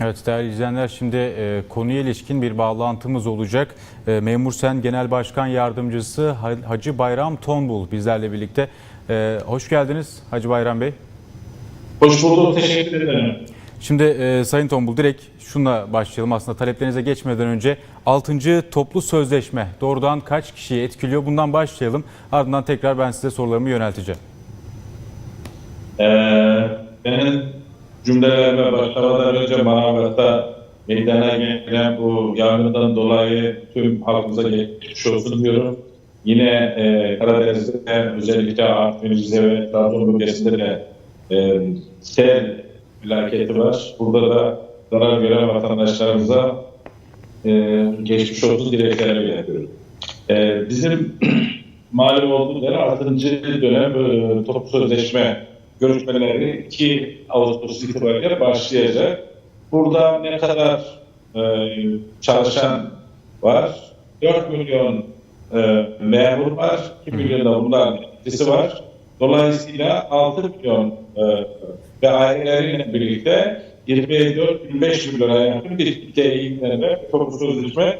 Evet değerli izleyenler şimdi e, konuya ilişkin bir bağlantımız olacak. E, Memur Sen Genel Başkan Yardımcısı Ha- Hacı Bayram Tonbul bizlerle birlikte. E, hoş geldiniz Hacı Bayram Bey. Hoş bulduk, teşekkür ederim. Şimdi e, Sayın Tombul direkt şunla başlayalım aslında taleplerinize geçmeden önce 6. toplu sözleşme doğrudan kaç kişiyi etkiliyor bundan başlayalım. Ardından tekrar ben size sorularımı yönelteceğim. Ee, benim cümlelerime başlamadan önce Manavgat'ta meydana gelen bu yangından dolayı tüm halkımıza geçmiş olsun diyorum. Yine e, Karadeniz'de özellikle Artvin, Rize ve Trabzon bölgesinde de e, sel felaketi var. Burada da zarar gören vatandaşlarımıza e, geçmiş olsun dileklerimi iletiyorum. E, bizim malum olduğu üzere 6. dönem e, toplu sözleşme görüşmeleri 2 Ağustos itibariyle başlayacak. Burada ne kadar e, çalışan var? 4 milyon e, memur var, 2 milyon da bundan etkisi var. Dolayısıyla 6 milyon e, ve aileleriyle birlikte 24-25 milyona yakın bir kitleye ilgilenerek toplu sözleşme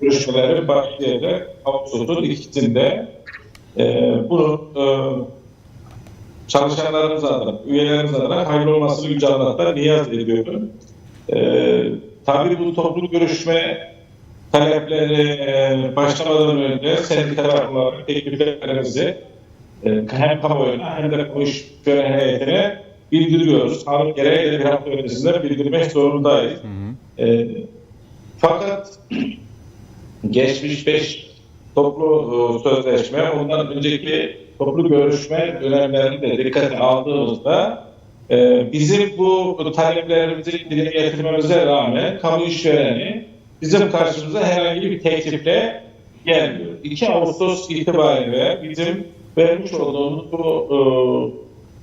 görüşmeleri başlayacak. Ağustos'un ikisinde e, bunu e, çalışanlarımız adına, üyelerimiz adına hayırlı olmasını Yüce Allah'tan niyaz ediyorum. E, tabii bu toplu görüşme talepleri e, başlamadan önce sendikalar olarak tekliflerimizi e, hem kamuoyuna hem de işveren heyetine bildiriyoruz. Kanun gereği de bir hafta öncesinde bildirmek zorundayız. E, fakat geçmiş 5 toplu e, sözleşme, ondan önceki toplu görüşme dönemlerini de dikkate aldığımızda e, bizim bu taleplerimizi dile getirmemize rağmen kamu işvereni bizim karşımıza herhangi bir teklifle gelmiyor. 2 Ağustos itibariyle bizim vermiş olduğumuz bu e,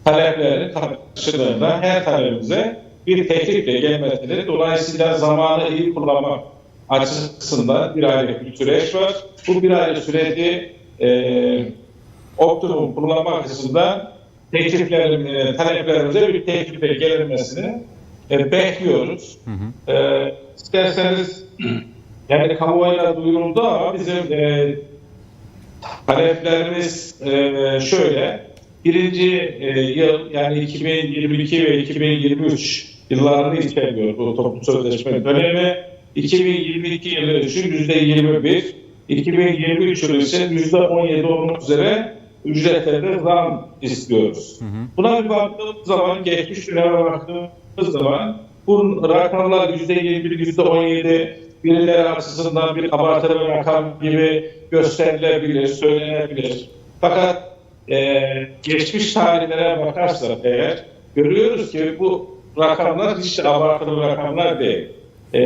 taleplerin karşılığında her talebimize bir teklifle gelmesidir. Dolayısıyla zamanı iyi kullanmak açısından bir aylık bir süreç var. Bu bir aylık süreci e, optimum kullanmak açısından tekliflerim, e, taleplerimize bir teklifle gelinmesini e, bekliyoruz. E, isterseniz yani kamuoyuna duyuruldu ama bizim e, taleplerimiz e, şöyle. Birinci e, yıl yani 2022 ve 2023 yıllarını içeriyor bu toplu sözleşme dönemi. 2022 yılı için yüzde 21, 2023 yılı yüzde 17 olmak üzere ücretlerde zam istiyoruz. Buna bir baktığımız zaman, geçmiş döneme baktığımız zaman bu rakamlar yüzde 21, yüzde 17 birileri açısından bir abartılı rakam gibi gösterilebilir, söylenebilir. Fakat e, geçmiş tarihlere bakarsak eğer görüyoruz ki bu rakamlar hiç abartılı rakamlar değil. E,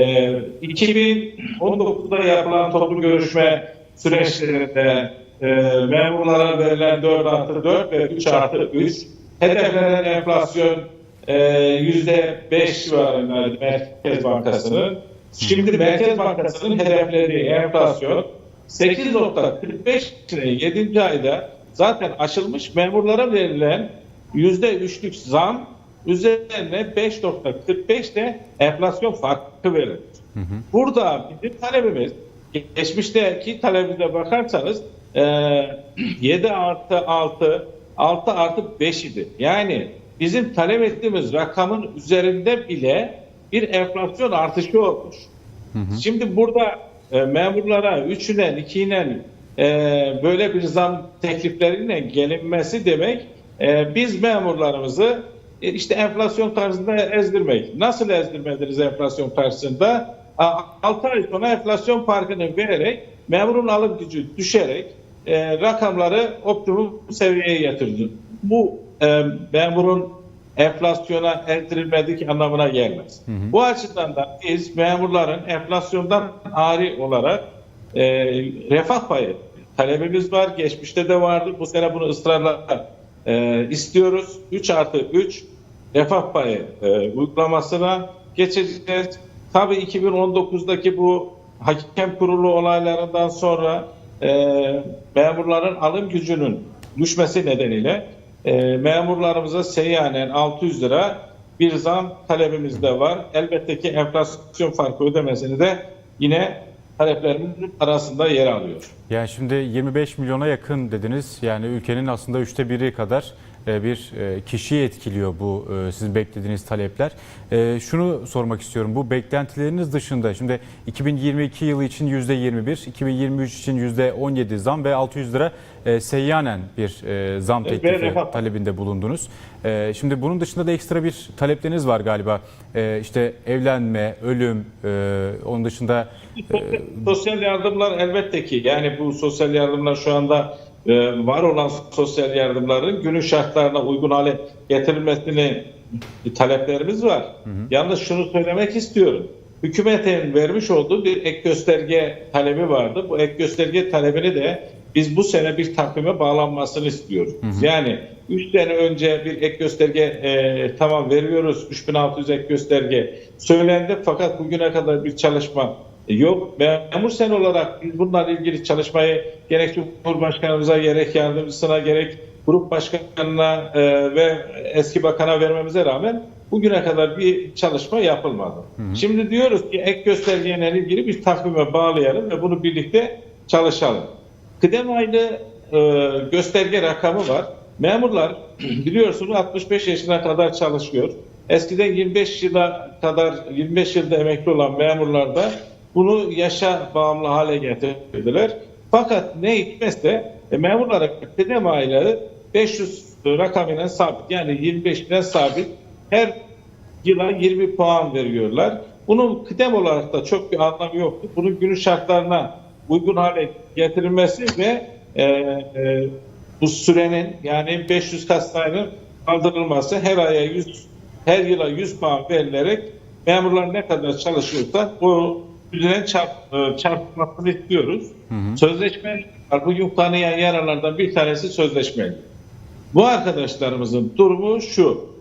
2019'da yapılan toplu görüşme süreçlerinde e, memurlara verilen 4 artı 4 ve 3 artı 3 hedeflenen enflasyon e, %5 civarındaydı Merkez Bankası'nın. Şimdi Merkez Bankası'nın hedeflediği enflasyon 8.45 ile 7. ayda zaten açılmış memurlara verilen %3'lük zam üzerine 5.45 de enflasyon farkı verilir. Burada bizim talebimiz geçmişteki talebimize bakarsanız 7 artı 6 6 artı 5 idi. Yani bizim talep ettiğimiz rakamın üzerinde bile bir enflasyon artışı olmuş. Şimdi burada e, memurlara 3'üne 2'ine e, böyle bir zam teklifleriyle gelinmesi demek e, biz memurlarımızı e, işte enflasyon tarzında ezdirmek. Nasıl ezdirmediniz enflasyon karşısında? 6 ay sonra enflasyon farkını vererek memurun alım gücü düşerek e, rakamları optimum seviyeye getirdi. Bu e, memurun enflasyona ezdirilmedik anlamına gelmez. Bu açıdan da biz memurların enflasyondan ari olarak e, refah payı talebimiz var. Geçmişte de vardı. Bu sene bunu ısrarla e, istiyoruz. 3 artı 3 refah payı e, uygulamasına geçeceğiz. Tabii 2019'daki bu hakem kurulu olaylarından sonra e, memurların alım gücünün düşmesi nedeniyle e, memurlarımıza seyyanen 600 lira bir zam talebimiz de var. Elbette ki enflasyon farkı ödemesini de yine taleplerimizin arasında yer alıyor. Yani şimdi 25 milyona yakın dediniz. Yani ülkenin aslında üçte biri kadar bir e, kişiyi etkiliyor bu e, sizin beklediğiniz talepler. E, Şunu sormak istiyorum. Bu beklentileriniz dışında şimdi 2022 yılı için %21, 2023 için %17 zam ve 600 lira e, seyyanen bir e, zam teklifi talebinde bulundunuz. E, Şimdi bunun dışında da ekstra bir talepleriniz var galiba. E, İşte evlenme, ölüm, e, onun dışında Sosyal yardımlar elbette ki yani bu sosyal yardımlar şu anda e, var olan sosyal yardımların günün şartlarına uygun hale getirilmesini taleplerimiz var. Yalnız şunu söylemek istiyorum. Hükümetin vermiş olduğu bir ek gösterge talebi vardı. Bu ek gösterge talebini de biz bu sene bir takvime bağlanmasını istiyoruz. Yani 3 sene önce bir ek gösterge e, tamam veriyoruz 3600 ek gösterge söylendi fakat bugüne kadar bir çalışma yok. Memur sen olarak biz bunlarla ilgili çalışmayı gerek Cumhurbaşkanımıza gerek yardımcısına gerek grup başkanına e, ve eski bakana vermemize rağmen bugüne kadar bir çalışma yapılmadı. Şimdi diyoruz ki ek göstergeyle ilgili bir takvime bağlayalım ve bunu birlikte çalışalım. Kıdem aylı e, gösterge rakamı var. Memurlar biliyorsunuz 65 yaşına kadar çalışıyor. Eskiden 25 yıla kadar 25 yılda emekli olan memurlar da bunu yaşa bağımlı hale getirdiler. Fakat ne hikmetse e, memurlara kıdem aylığı 500 rakamıyla sabit yani 25'den sabit her yıla 20 puan veriyorlar. Bunun kıdem olarak da çok bir anlamı yoktu. Bunun günün şartlarına uygun hale getirilmesi ve e, e, bu sürenin yani 500 kastanın kaldırılması her aya 100 her yıla 100 puan verilerek memurlar ne kadar çalışıyorsa o düzene çarp, e, çarpılmasını istiyoruz. Sözleşme var. Bugün kanayan yaralardan bir tanesi sözleşmeli. Bu arkadaşlarımızın durumu şu.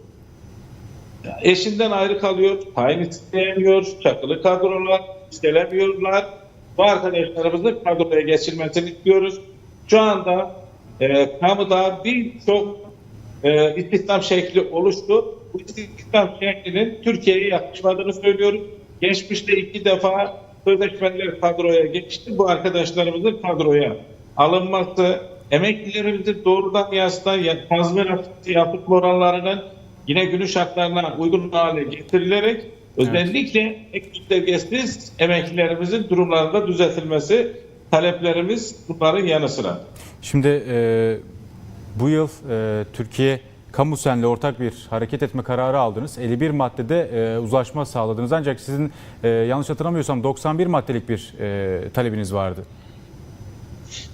Eşinden ayrı kalıyor, tayin isteyemiyor, çakılı kadrolar istelemiyorlar. Bu arkadaşlarımızın kadroya geçirmesini istiyoruz. Şu anda e, kamuda birçok e, istihdam şekli oluştu. Bu istihdam şeklinin Türkiye'ye yakışmadığını söylüyoruz. Geçmişte iki defa sözleşmeler kadroya geçti. Bu arkadaşlarımızın kadroya alınması, emeklilerimizin doğrudan yansıtan ya- tazminat yapıp oranlarının yine günün şartlarına uygun hale getirilerek özellikle ek göstergesiz emeklilerimizin durumlarında düzeltilmesi taleplerimiz bunların yanı sıra. Şimdi e, bu yıl e, Türkiye Kamusen'le ortak bir hareket etme kararı aldınız. 51 maddede e, uzlaşma sağladınız. Ancak sizin e, yanlış hatırlamıyorsam 91 maddelik bir e, talebiniz vardı.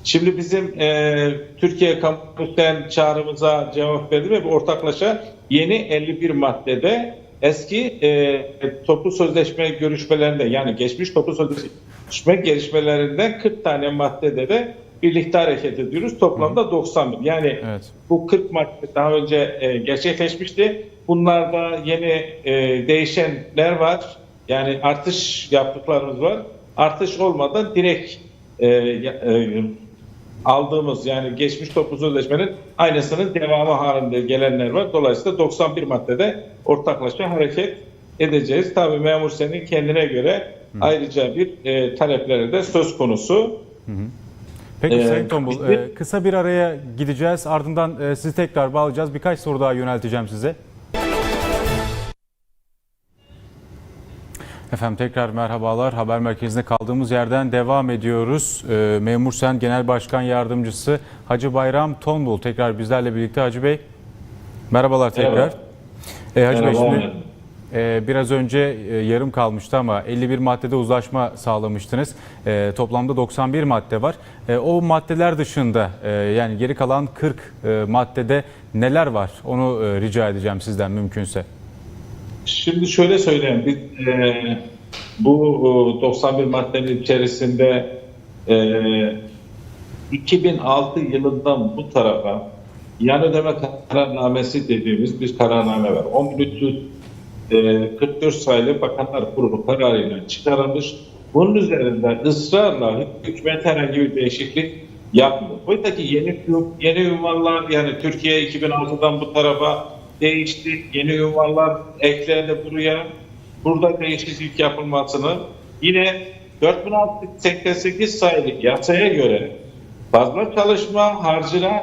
Şimdi bizim e, Türkiye Kampüs'ten çağrımıza cevap verdi ve ortaklaşa yeni 51 maddede eski e, toplu sözleşme görüşmelerinde yani geçmiş toplu sözleşme görüşmelerinden 40 tane maddede de birlikte hareket ediyoruz. Toplamda 91. Yani Evet. bu 40 madde daha önce e, gerçekleşmişti. Bunlarda yeni e, değişenler var. Yani artış yaptıklarımız var. Artış olmadan direkt e, e, aldığımız yani geçmiş toplu sözleşmenin aynısının devamı halinde gelenler var. Dolayısıyla 91 maddede ortaklaşa hareket edeceğiz. Tabii memur senin kendine göre ayrıca bir e, talepleri de söz konusu. Peki Ee, Sayın Tombul de- e, kısa bir araya gideceğiz. Ardından e, sizi tekrar bağlayacağız. Birkaç soru daha yönelteceğim size. Efendim tekrar merhabalar. Haber merkezinde kaldığımız yerden devam ediyoruz. Ee, Memur Sen Genel Başkan Yardımcısı Hacı Bayram Tonbul tekrar bizlerle birlikte. Hacı Bey merhabalar tekrar. Merhaba. Ee, Hacı Bey Merhaba. şimdi e, biraz önce e, yarım kalmıştı ama 51 maddede uzlaşma sağlamıştınız. E, toplamda 91 madde var. E, o maddeler dışında e, yani geri kalan 40 e, maddede neler var? Onu rica edeceğim sizden mümkünse. Şimdi şöyle söyleyeyim. Biz, e, bu e, 91 maddenin içerisinde e, 2006 yılından bu tarafa yan ödeme kararnamesi dediğimiz bir kararname var. 10344 sayılı Bakanlar Kurulu kararıyla çıkarılmış. Bunun üzerinde ısrarla hükümet herhangi bir değişiklik yapmıyor. Oysa ki yeni, yeni ünvanlar yani Türkiye 2006'dan bu tarafa değişti. Yeni ünvanlar eklendi buraya. Burada değişiklik yapılmasını yine 4688 sayılı yasaya göre fazla çalışma harcına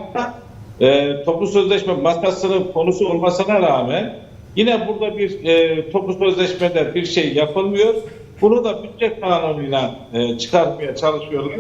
e, toplu sözleşme masasının konusu olmasına rağmen yine burada bir e, toplu sözleşmede bir şey yapılmıyor. Bunu da bütçe kanunuyla e, çıkartmaya çalışıyorlar.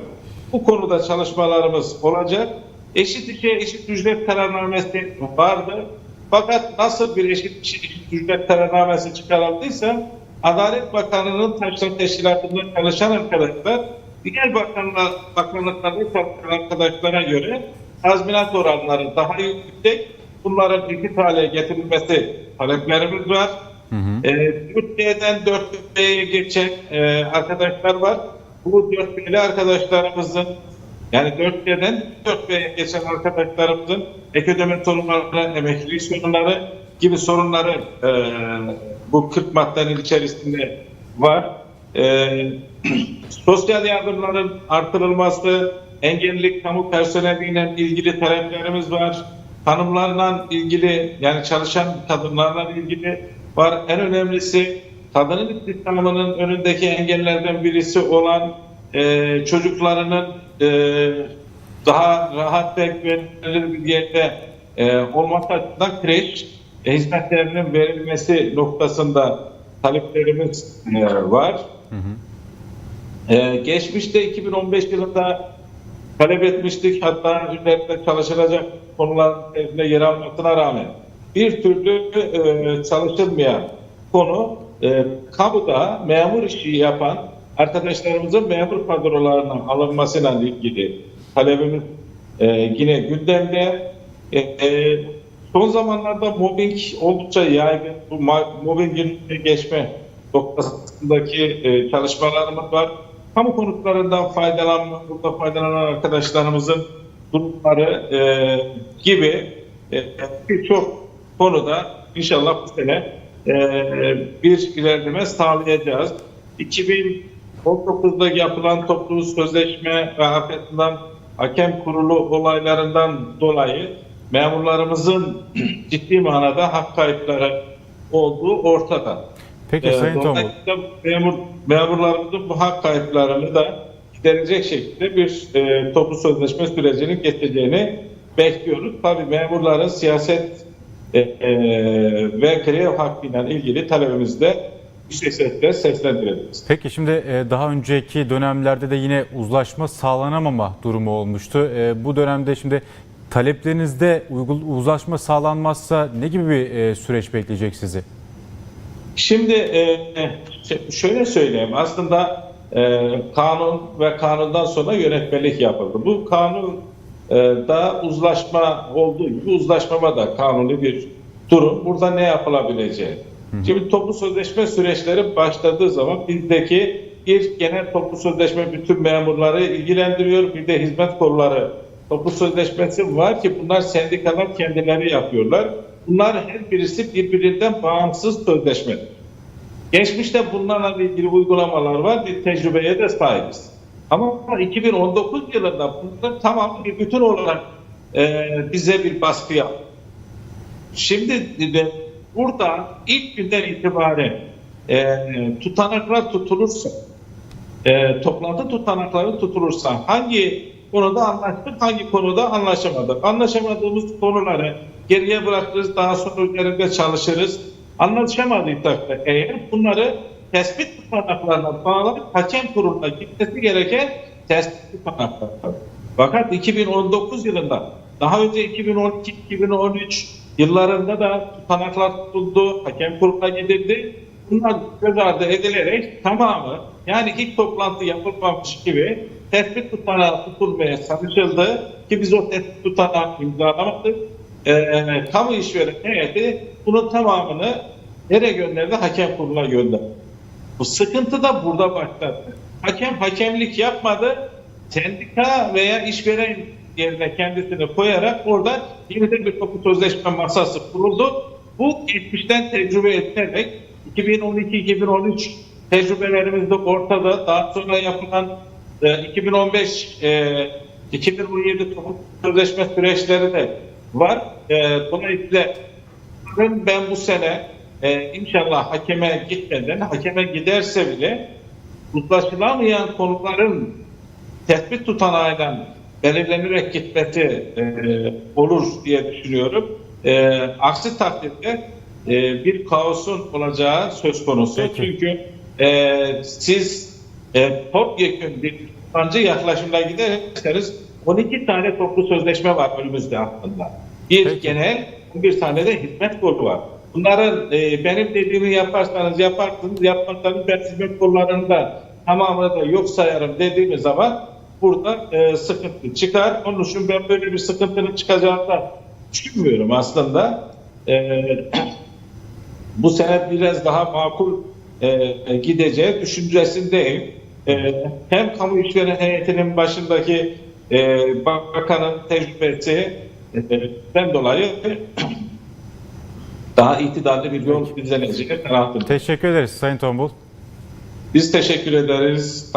Bu konuda çalışmalarımız olacak. Eşit işe eşit ücret kararnamesi vardı. Fakat nasıl bir eşit işe eşit ücret kararnamesi çıkarıldıysa Adalet Bakanlığı'nın taşra teşkilatında çalışan arkadaşlar diğer bakanlar, bakanlıklarda çalışan arkadaşlara göre tazminat oranları daha yüksek. Bunların iki hale getirilmesi taleplerimiz var. E, 4B'den 4B'ye geçen e, arkadaşlar var. Bu 4B'li arkadaşlarımızın yani 4B'den 4B'ye geçen arkadaşlarımızın ek ödeme sorunları, emeklilik sorunları gibi sorunları e, bu 40 maddenin içerisinde var. E, sosyal yardımların artırılması, engellilik kamu personeliyle ilgili taleplerimiz var. Hanımlarla ilgili yani çalışan kadınlarla ilgili var. En önemlisi kadının istihdamının önündeki engellerden birisi olan e, çocuklarının e, daha rahat ve güvenilir bir yerde e, olması açısından kreş e, hizmetlerinin verilmesi noktasında taleplerimiz e, var. E, geçmişte 2015 yılında talep etmiştik. Hatta üzerinde çalışılacak konular üzerinde yer almasına rağmen bir türlü e, çalışılmayan konu e, kamuda memur işi yapan arkadaşlarımızın memur kadrolarının alınmasıyla ilgili talebimiz e, yine gündemde. E, e, son zamanlarda mobbing oldukça yaygın. Bu mobbingin geçme noktasındaki e, çalışmalarımız var. Kamu konutlarından faydalanma, burada faydalanan arkadaşlarımızın durumları e, gibi e, birçok konuda inşallah bu sene e, bir ilerleme sağlayacağız. 2019'da yapılan toplu sözleşme ve arkasından hakem kurulu olaylarından dolayı memurlarımızın ciddi manada hak kayıpları olduğu ortada. Peki Ee, Sayın dolayısıyla memur, memurlarımızın bu hak kayıplarını da giderecek şekilde bir e, toplu sözleşme sürecinin geçeceğini bekliyoruz. Tabii memurların siyaset e, e, ve grev hakkıyla ilgili talebimizi de yüksek sesle seslendirebiliriz. Peki şimdi e, daha önceki dönemlerde de yine uzlaşma sağlanamama durumu olmuştu. E, Bu dönemde şimdi taleplerinizde uzlaşma sağlanmazsa ne gibi bir e, süreç bekleyecek sizi? Şimdi e, ş- şöyle söyleyeyim. Aslında e, kanun ve kanundan sonra yönetmelik yapıldı. Bu kanun e, da uzlaşma olduğu gibi uzlaşmama da kanuni bir durum. Burada ne yapılabileceği. Şimdi toplu sözleşme süreçleri başladığı zaman bizdeki bir genel toplu sözleşme bütün memurları ilgilendiriyor. Bir de hizmet kolları toplu sözleşmesi var ki bunlar sendikalar kendileri yapıyorlar. Bunlar her birisi birbirinden bağımsız sözleşmedir. Geçmişte bunlarla ilgili uygulamalar var. Bir tecrübeye de sahibiz. Ama 2019 yılında bunlar tamam bir bütün olarak e, bize bir baskı yaptı. Şimdi de burada ilk günden itibaren e, tutanaklar tutulursa, e, toplantı tutanakları tutulursa hangi konuda anlaştık, hangi konuda anlaşamadık. Anlaşamadığımız konuları geriye bırakırız, daha sonra üzerinde çalışırız. Anlaşamadıysak da eğer bunları tespit tutanaklarına bağlayıp hakem kuruluna gitmesi gereken tespit tutanakları. Fakat 2019 yılında daha önce 2012-2013 yıllarında da tutanaklar tutuldu, hakem kuruluna gidildi. Bunlar göz ardı edilerek tamamı yani hiç toplantı yapılmamış gibi tespit tutanağı tutulmaya çalışıldı ki biz o tespit tutanağı imzalamadık. Ee, kamu işveren heyeti bunun tamamını nereye gönderdi? Hakem kuruluna gönderdi. Bu sıkıntı da burada başladı. Hakem hakemlik yapmadı. Sendika veya işveren yerine kendisini koyarak orada yeniden bir toplu sözleşme masası kuruldu. Bu geçmişten tecrübe edilerek 2012-2013 tecrübelerimiz de ortada. Daha sonra yapılan e, 2015 e, 2017 toplu sözleşme süreçleri de var. E, dolayısıyla ben bu sene e, inşallah hakeme gitmeden, hakeme giderse bile uzlaşılamayan konuların tespit tutanağıyla belirlenerek gitmesi e, olur diye düşünüyorum. E, aksi takdirde e, bir kaosun olacağı söz konusu. Peki. Çünkü e, siz e, topyekun bir yabancı yaklaşımla giderseniz 12 tane toplu sözleşme var önümüzde aslında. Bir Peki. genel, bir tane de hizmet kolu var. Bunların e, benim dediğimi yaparsanız yaparsınız, yapmazsanız ben hizmet kollarını da tamamını da yok sayarım dediğimiz zaman burada e, sıkıntı çıkar. Onun için ben böyle bir sıkıntının çıkacağını da düşünmüyorum aslında. E, bu sene biraz daha makul e, gideceği düşüncesindeyim. E, hem kamu işveren heyetinin başındaki e, bakanın tecrübesi e, dolayı daha itidarlı bir yol izleneceği kanaatindeyim. Teşekkür ederiz Sayın Tombul. Biz teşekkür ederiz.